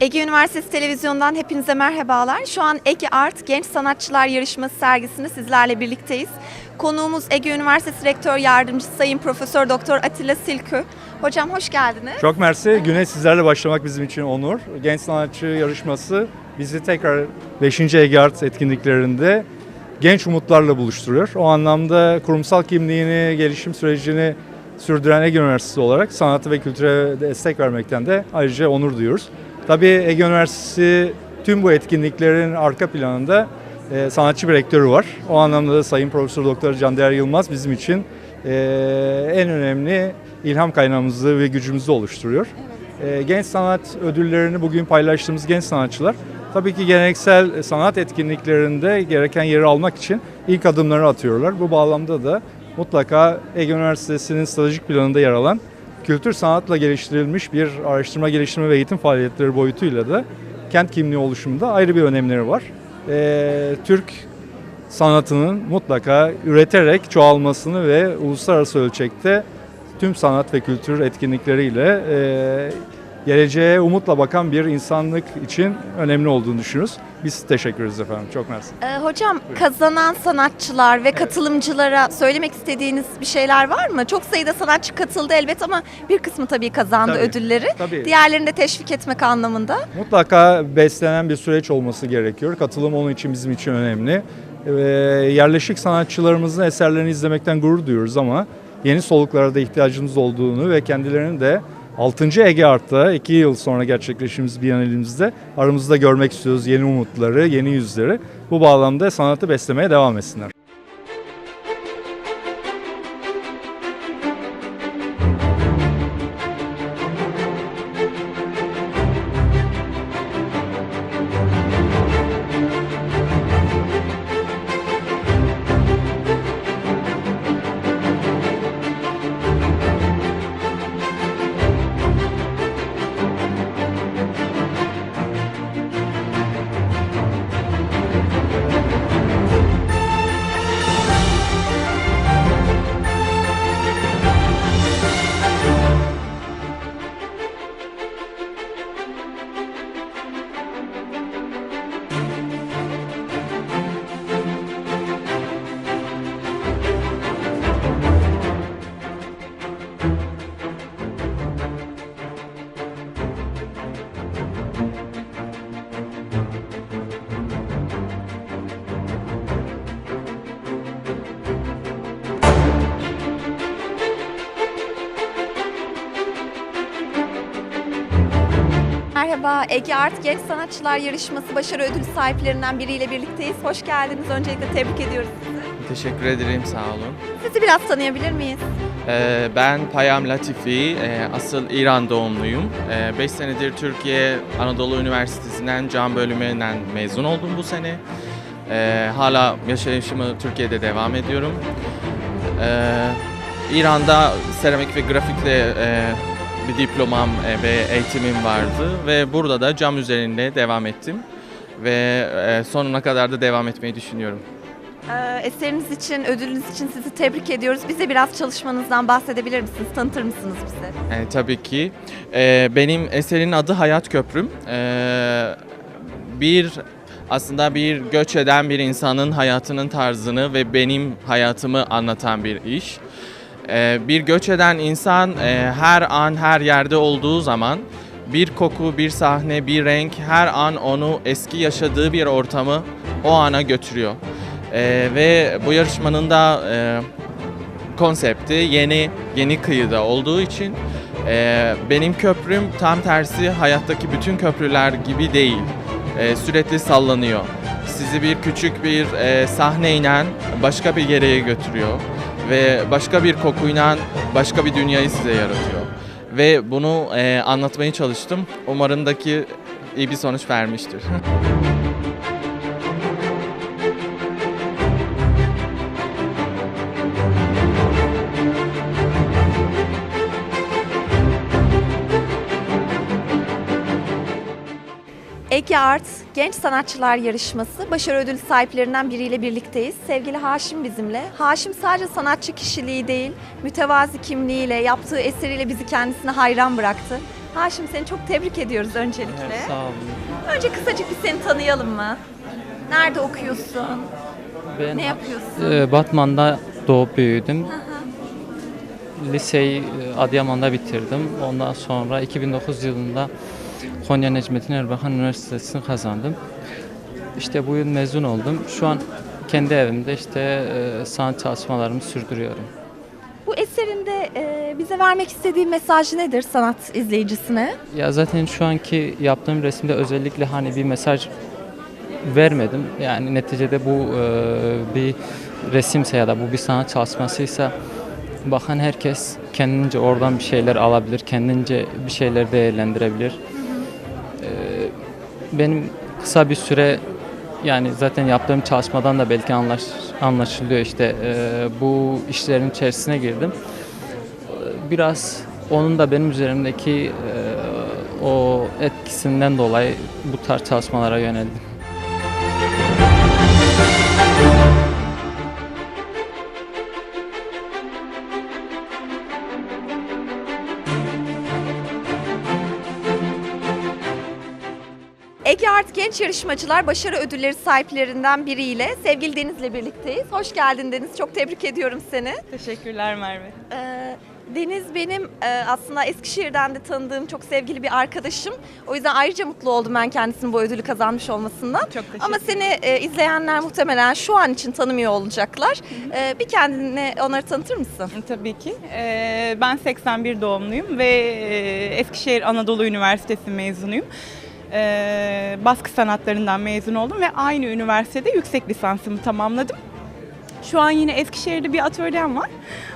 Ege Üniversitesi Televizyonu'ndan hepinize merhabalar. Şu an Ege Art Genç Sanatçılar Yarışması sergisinde sizlerle birlikteyiz. Konuğumuz Ege Üniversitesi Rektör Yardımcısı Sayın Profesör Doktor Atilla Silkü. Hocam hoş geldiniz. Çok mersi. Güne sizlerle başlamak bizim için onur. Genç sanatçı yarışması bizi tekrar 5. Ege Art etkinliklerinde genç umutlarla buluşturuyor. O anlamda kurumsal kimliğini, gelişim sürecini sürdüren Ege Üniversitesi olarak sanatı ve kültüre destek vermekten de ayrıca onur duyuyoruz. Tabii Ege Üniversitesi tüm bu etkinliklerin arka planında e, sanatçı bir rektörü var. O anlamda da Sayın Profesör Doktor Candeğer Yılmaz bizim için e, en önemli ilham kaynağımızı ve gücümüzü oluşturuyor. E, genç sanat ödüllerini bugün paylaştığımız genç sanatçılar tabii ki geleneksel sanat etkinliklerinde gereken yeri almak için ilk adımları atıyorlar. Bu bağlamda da mutlaka Ege Üniversitesi'nin stratejik planında yer alan kültür sanatla geliştirilmiş bir araştırma, geliştirme ve eğitim faaliyetleri boyutuyla da kent kimliği oluşumunda ayrı bir önemleri var. Ee, Türk sanatının mutlaka üreterek çoğalmasını ve uluslararası ölçekte tüm sanat ve kültür etkinlikleriyle e, geleceğe umutla bakan bir insanlık için önemli olduğunu düşünüyoruz. Biz teşekkür ederiz efendim. Çok mersi. Ee, hocam kazanan sanatçılar ve katılımcılara söylemek istediğiniz bir şeyler var mı? Çok sayıda sanatçı katıldı elbet ama bir kısmı tabii kazandı Tabii, ödülleri. tabii. Diğerlerini de teşvik etmek anlamında. Mutlaka beslenen bir süreç olması gerekiyor. Katılım onun için bizim için önemli. Ve yerleşik sanatçılarımızın eserlerini izlemekten gurur duyuyoruz ama yeni soluklara da ihtiyacımız olduğunu ve kendilerinin de 6. Ege Art'ta 2 yıl sonra gerçekleştiğimiz Biennalemizde aramızda görmek istiyoruz yeni umutları, yeni yüzleri. Bu bağlamda sanatı beslemeye devam etsinler. Merhaba, Ege Art Genç Sanatçılar Yarışması başarı ödülü sahiplerinden biriyle birlikteyiz. Hoş geldiniz. Öncelikle tebrik ediyoruz sizi. Teşekkür ederim, sağ olun. Sizi biraz tanıyabilir miyiz? Ee, ben Payam Latifi, ee, asıl İran doğumluyum. 5 senedir Türkiye Anadolu Üniversitesi'nden cam bölümünden mezun oldum bu sene. Ee, hala yaşayışımı Türkiye'de devam ediyorum. Ee, İran'da seramik ve grafikle ee, bir diplomam ee, ve eğitimim vardı ve burada da cam üzerinde devam ettim ve ee, sonuna kadar da devam etmeyi düşünüyorum. Ee, eseriniz için, ödülünüz için sizi tebrik ediyoruz. Bize biraz çalışmanızdan bahsedebilir misiniz? Tanıtır mısınız bize? E, tabii ki. E, benim eserin adı Hayat Köprüm. E, bir aslında bir göç eden bir insanın hayatının tarzını ve benim hayatımı anlatan bir iş. E, bir göç eden insan e, her an her yerde olduğu zaman bir koku, bir sahne, bir renk her an onu eski yaşadığı bir ortamı o ana götürüyor. E, ve bu yarışmanın da e, konsepti yeni yeni kıyıda olduğu için e, benim köprüm tam tersi hayattaki bütün köprüler gibi değil. Sürekli sallanıyor. Sizi bir küçük bir e, sahneyle başka bir yere götürüyor ve başka bir kokuyla başka bir dünyayı size yaratıyor. Ve bunu e, anlatmaya çalıştım. Umarım da ki iyi bir sonuç vermiştir. Ege Art Genç Sanatçılar Yarışması başarı ödülü sahiplerinden biriyle birlikteyiz. Sevgili Haşim bizimle. Haşim sadece sanatçı kişiliği değil, mütevazi kimliğiyle, yaptığı eseriyle bizi kendisine hayran bıraktı. Haşim seni çok tebrik ediyoruz öncelikle. Sağ olun. Önce kısacık bir seni tanıyalım mı? Nerede okuyorsun? Ben Ne yapıyorsun? e, Batman'da doğup büyüdüm. Liseyi e, Adıyaman'da bitirdim. Ondan sonra 2009 yılında Konya Necmettin Erbakan Üniversitesi'ni kazandım. İşte bu yıl mezun oldum. Şu an kendi evimde işte e, sanat çalışmalarımı sürdürüyorum. Bu eserinde e, bize vermek istediği mesaj nedir sanat izleyicisine? Ya zaten şu anki yaptığım resimde özellikle hani bir mesaj vermedim. Yani neticede bu e, bir resimse ya da bu bir sanat çalışmasıysa bakan herkes kendince oradan bir şeyler alabilir, kendince bir şeyler değerlendirebilir. Benim kısa bir süre yani zaten yaptığım çalışmadan da belki anlaş, anlaşılıyor işte e, bu işlerin içerisine girdim. Biraz onun da benim üzerimdeki e, o etkisinden dolayı bu tarz çalışmalara yöneldim. Genç Yarışmacılar Başarı Ödülleri sahiplerinden biriyle sevgili Deniz'le birlikteyiz. Hoş geldin Deniz. Çok tebrik ediyorum seni. Teşekkürler Merve. Ee, Deniz benim e, aslında Eskişehir'den de tanıdığım çok sevgili bir arkadaşım. O yüzden ayrıca mutlu oldum ben kendisinin bu ödülü kazanmış olmasından. Çok teşekkür Ama seni e, izleyenler muhtemelen şu an için tanımıyor olacaklar. E, bir kendini onları tanıtır mısın? Tabii ki. Ben 81 doğumluyum ve e, Eskişehir Anadolu Üniversitesi mezunuyum. Ee, baskı sanatlarından mezun oldum ve aynı üniversitede yüksek lisansımı tamamladım. Şu an yine Eskişehir'de bir atölyem var.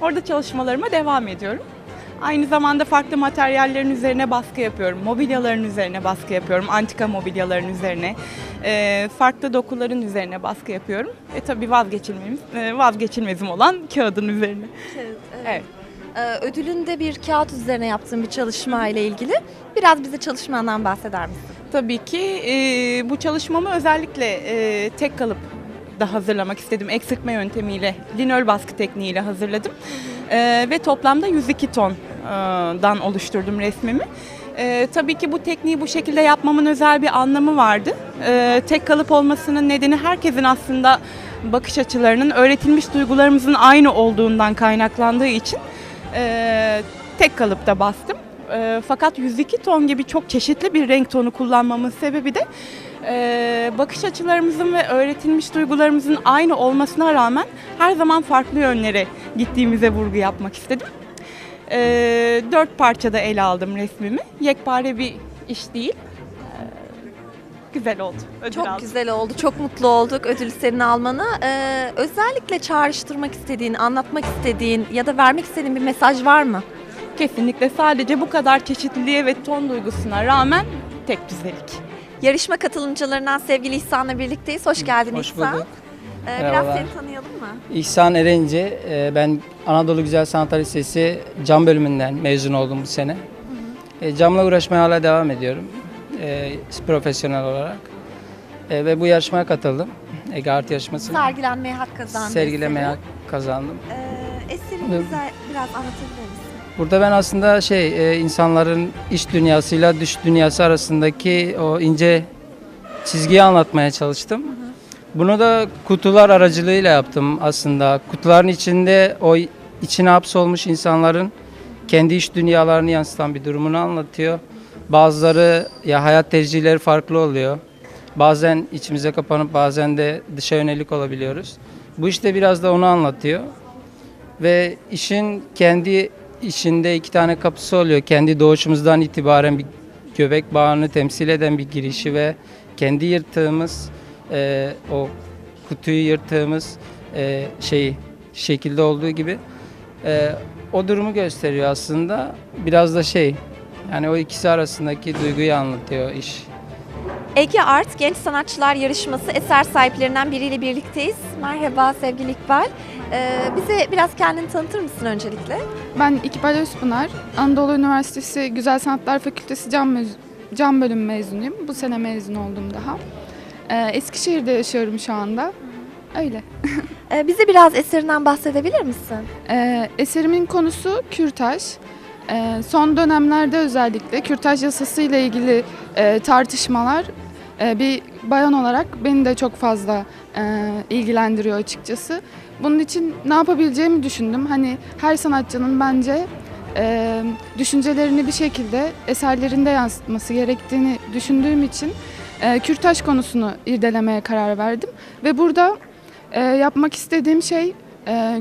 Orada çalışmalarıma devam ediyorum. Aynı zamanda farklı materyallerin üzerine baskı yapıyorum. Mobilyaların üzerine baskı yapıyorum. Antika mobilyaların üzerine. e, farklı dokuların üzerine baskı yapıyorum. Ve tabii vazgeçilmemiz, e, vazgeçilmezim olan kağıdın üzerine. Evet. Ee, ödülünde bir kağıt üzerine yaptığın bir çalışma ile ilgili. Biraz bize çalışmandan bahseder misin? Tabii ki e, bu çalışmamı özellikle e, tek kalıp da hazırlamak istedim. Eksiltme yöntemiyle, linol baskı tekniğiyle hazırladım. E, ve toplamda 102 tondan oluşturdum resmimi. E, tabii ki bu tekniği bu şekilde yapmamın özel bir anlamı vardı. E, tek kalıp olmasının nedeni herkesin aslında bakış açılarının, öğretilmiş duygularımızın aynı olduğundan kaynaklandığı için e, tek kalıpta bastım. E, fakat 102 ton gibi çok çeşitli bir renk tonu kullanmamın sebebi de e, bakış açılarımızın ve öğretilmiş duygularımızın aynı olmasına rağmen her zaman farklı yönlere gittiğimize vurgu yapmak istedim. E, dört parçada ele aldım resmimi. Yekpare bir iş değil. E, güzel oldu. Ödül Çok aldım. güzel oldu. Çok mutlu olduk ödülü senin almana. Ee, özellikle çağrıştırmak istediğin, anlatmak istediğin ya da vermek istediğin bir mesaj var mı? Kesinlikle sadece bu kadar çeşitliliğe ve ton duygusuna rağmen tek düzelik. Yarışma katılımcılarından sevgili İhsan'la birlikteyiz. Hoş geldin Hoş İhsan. bulduk. Ee, biraz Merhabalar. seni tanıyalım mı? İhsan Erenci, e, ben Anadolu Güzel Sanatlar Lisesi cam bölümünden mezun oldum bu sene. E, Camla uğraşmaya hala devam ediyorum e, profesyonel olarak. E, Ve bu yarışmaya katıldım. Ege Art yarışmasına. Sergilenmeye hak kazandın. Sergilemeye eseri. hak kazandım. Ee, bize biraz anlatabilir misin? Burada ben aslında şey e, insanların iç dünyasıyla dış dünyası arasındaki o ince çizgiyi anlatmaya çalıştım. Bunu da kutular aracılığıyla yaptım aslında. Kutuların içinde o içine hapsolmuş insanların kendi iç dünyalarını yansıtan bir durumunu anlatıyor. Bazıları ya hayat tercihleri farklı oluyor. Bazen içimize kapanıp bazen de dışa yönelik olabiliyoruz. Bu işte biraz da onu anlatıyor. Ve işin kendi içinde iki tane kapısı oluyor. Kendi doğuşumuzdan itibaren bir göbek bağını temsil eden bir girişi ve kendi yırttığımız e, o kutuyu yırttığımız e, şeyi şekilde olduğu gibi e, o durumu gösteriyor aslında. Biraz da şey yani o ikisi arasındaki duyguyu anlatıyor iş. Ege Art Genç Sanatçılar Yarışması eser sahiplerinden biriyle birlikteyiz. Merhaba sevgili İkbal. Ee, bize biraz kendini tanıtır mısın öncelikle? Ben İkbal Özpınar, Anadolu Üniversitesi Güzel Sanatlar Fakültesi Cam, mez- cam bölüm mezunuyum. Bu sene mezun oldum daha. Ee, Eskişehir'de yaşıyorum şu anda. Öyle. Ee, bize biraz eserinden bahsedebilir misin? Ee, eserimin konusu kürtaj. Ee, son dönemlerde özellikle kürtaj yasası ile ilgili e, tartışmalar bir bayan olarak beni de çok fazla e, ilgilendiriyor açıkçası. Bunun için ne yapabileceğimi düşündüm. Hani her sanatçının bence e, düşüncelerini bir şekilde eserlerinde yansıtması gerektiğini düşündüğüm için e, kürtaj konusunu irdelemeye karar verdim. Ve burada yapmak istediğim şey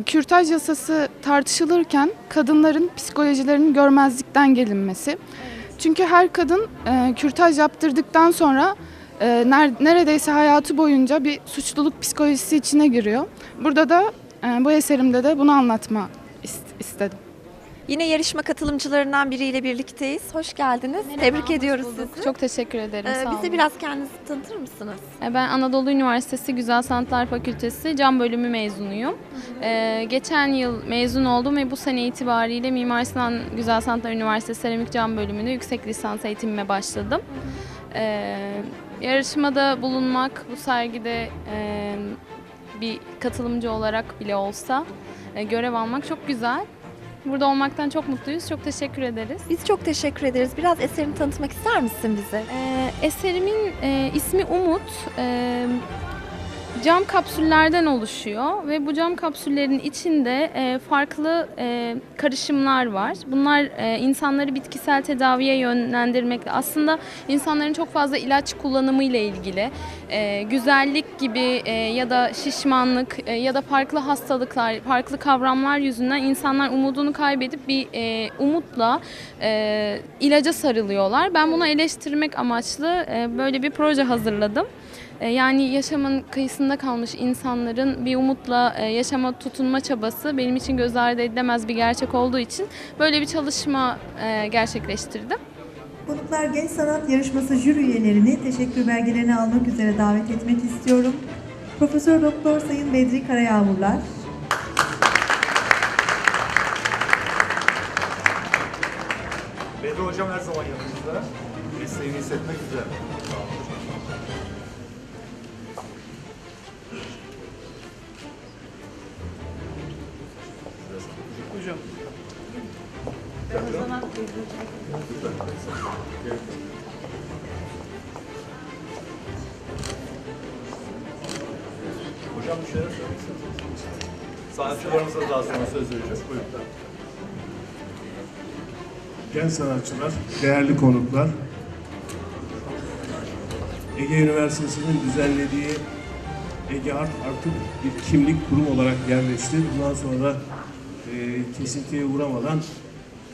kürtaj yasası tartışılırken kadınların psikolojilerinin görmezlikten gelinmesi. Çünkü her kadın kürtaj yaptırdıktan sonra neredeyse hayatı boyunca bir suçluluk psikolojisi içine giriyor. Burada da e, bu eserimde de bunu anlatma ist- istedim. Yine yarışma katılımcılarından biriyle birlikteyiz. Hoş geldiniz. Tebrik ediyoruz sizi. Çok teşekkür ederim. Ee, sağ bize olun. biraz kendinizi tanıtır mısınız? E, Ben Anadolu Üniversitesi Güzel Sanatlar Fakültesi Cam Bölümü mezunuyum. Ee, geçen yıl mezun oldum ve bu sene itibariyle Mimar Sinan Güzel Sanatlar Üniversitesi Seramik Cam Bölümünde yüksek lisans eğitimime başladım. Ee, yarışmada bulunmak, bu sergide e, bir katılımcı olarak bile olsa e, görev almak çok güzel. Burada olmaktan çok mutluyuz. Çok teşekkür ederiz. Biz çok teşekkür ederiz. Biraz eserini tanıtmak ister misin bize? Ee, eserimin e, ismi Umut. Ee, cam kapsüllerden oluşuyor ve bu cam kapsüllerin içinde e, farklı e, karışımlar var. Bunlar e, insanları bitkisel tedaviye yönlendirmekle aslında insanların çok fazla ilaç kullanımı ile ilgili e, güzellik gibi e, ya da şişmanlık e, ya da farklı hastalıklar, farklı kavramlar yüzünden insanlar umudunu kaybedip bir e, umutla e, ilaca sarılıyorlar. Ben bunu eleştirmek amaçlı e, böyle bir proje hazırladım. E, Yani yaşamın kıyısında kalmış insanların bir umutla e, yaşama tutunma çabası benim için göz ardı edilemez bir gerçek olduğu için böyle bir çalışma e, gerçekleştirdim. Konuklar Genç Sanat Yarışması jüri üyelerini teşekkür belgelerini almak üzere davet etmek istiyorum. Profesör Doktor Sayın Bedri Karayağmurlar, Bedri Hocam her zaman yanımızda. Mesleğini hissetmek güzel. Hocam bir şeyler söylemek ister misiniz? Sanatçılarımıza daha sonra söz vereceğiz. Buyurun. Genç sanatçılar, değerli konuklar, Ege Üniversitesi'nin düzenlediği Ege Art artık bir kimlik kurum olarak yerleşti. Bundan sonra e, kesintiye uğramadan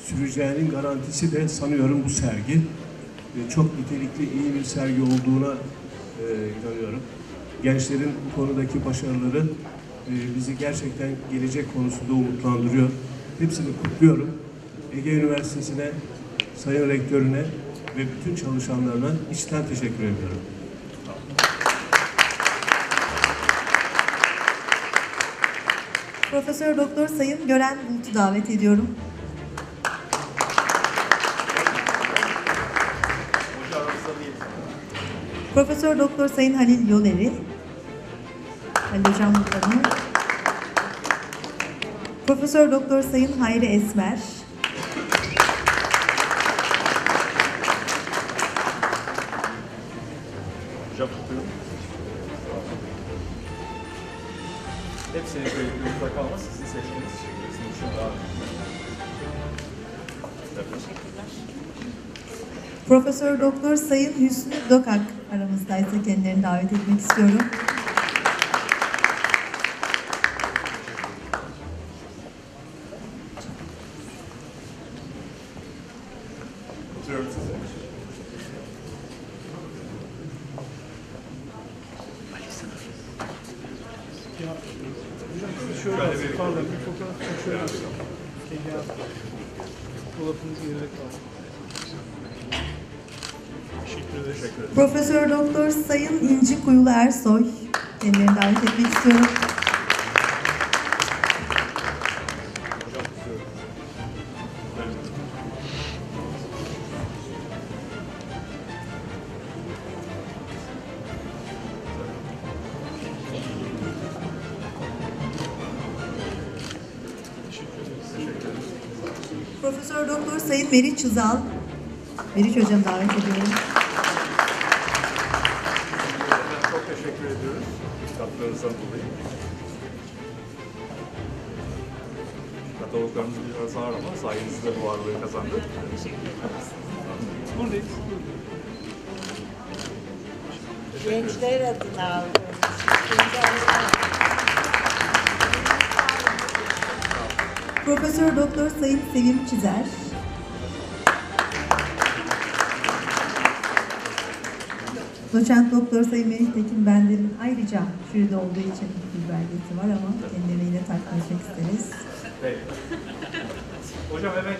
süreceğinin garantisi de sanıyorum bu sergi. E, çok nitelikli, iyi bir sergi olduğuna e, inanıyorum. Gençlerin bu konudaki başarıları e, bizi gerçekten gelecek konusunda umutlandırıyor. Hepsini kutluyorum. Ege Üniversitesi'ne, Sayın Rektörüne ve bütün çalışanlarına içten teşekkür ediyorum. Profesör Doktor Sayın Gören Bulut'u davet ediyorum. Profesör Doktor Sayın Halil Yoleri, Halil Hocam? Profesör Doktor Sayın Hayri Esmer, Hepsini böyle yurtta kalmaz. Sizin seçtiğiniz sizin için daha Profesör Doktor Sayın Hüsnü Dokak aramızdaysa kendilerini davet etmek istiyorum. Tutuyorum sizi. Profesör Doktor Sayın İnci Kuyulu Ersoy kendilerini davet etmek istiyorum. Profesör Doktor Sayın Meriç Çızal. Meriç Hocam davet ediyorum. Çok teşekkür ediyoruz katkılarınızdan dolayı. Kataloglarımız biraz ağır ama sayenizde bu ağırlığı kazandık. Teşekkür ederiz. Buradayız. Gençler adına aldım. Profesör Doktor Sayın Sevim Çizer. Doçent Doktor Sayın Melih Tekin Bender'in ayrıca jüride olduğu için bir belgesi var ama kendilerine yine takdim isteriz. Peki. Hocam evet.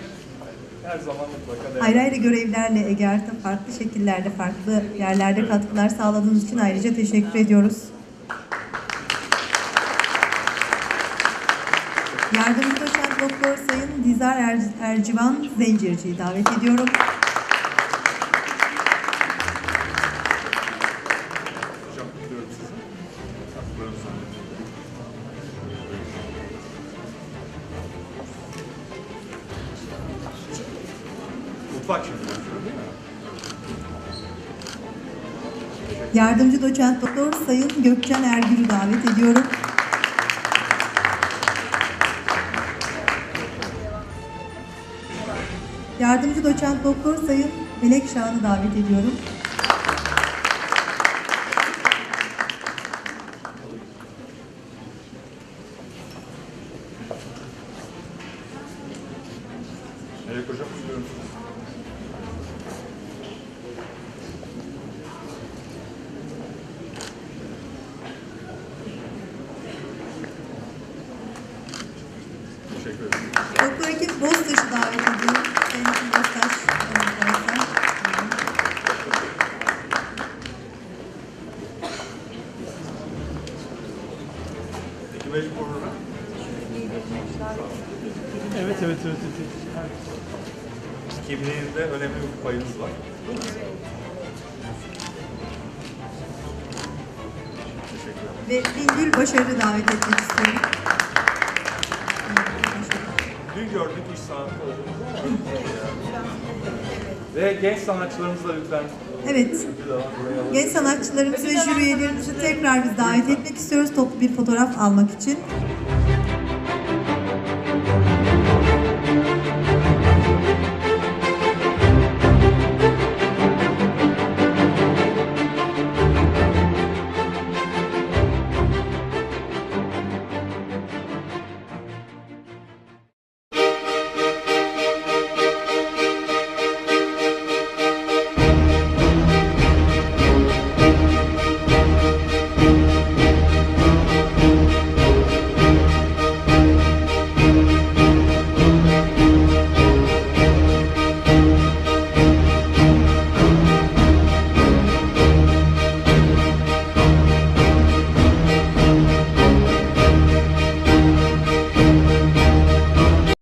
Her zaman mutlaka. Ayrı ayrı görevlerle Ege Art'a farklı şekillerde, farklı yerlerde katkılar sağladığınız için ayrıca teşekkür ediyoruz. Doktor Sayın Dizar Er- Ercivan Zencirci'yi davet ediyorum. Mutfak şimdi? Yardımcı Doçent Doktor Sayın Gökçen Ergür'ü davet ediyorum. Yardımcı Doçent Doktor Sayın Melek Şahan'ı davet ediyorum. Melek Hocam kutluyorum sizi. Teşekkür ederim. Doktor Ekip Boztaş'ı davet ediyorum. Sayın Ekim Boztaş. arkadaşlar. Peki mecburuna. Evet, evet, evet. evet. Kimliğinde önemli bir payınız var. Ve Bingül Başarı davet etmek istiyorum. Dün gördük iş sanatı Ve genç sanatçılarımızla lütfen Evet. Genç sanatçılarımızı ve jüri üyelerimizi tekrar biz davet etmek istiyoruz toplu bir fotoğraf almak için.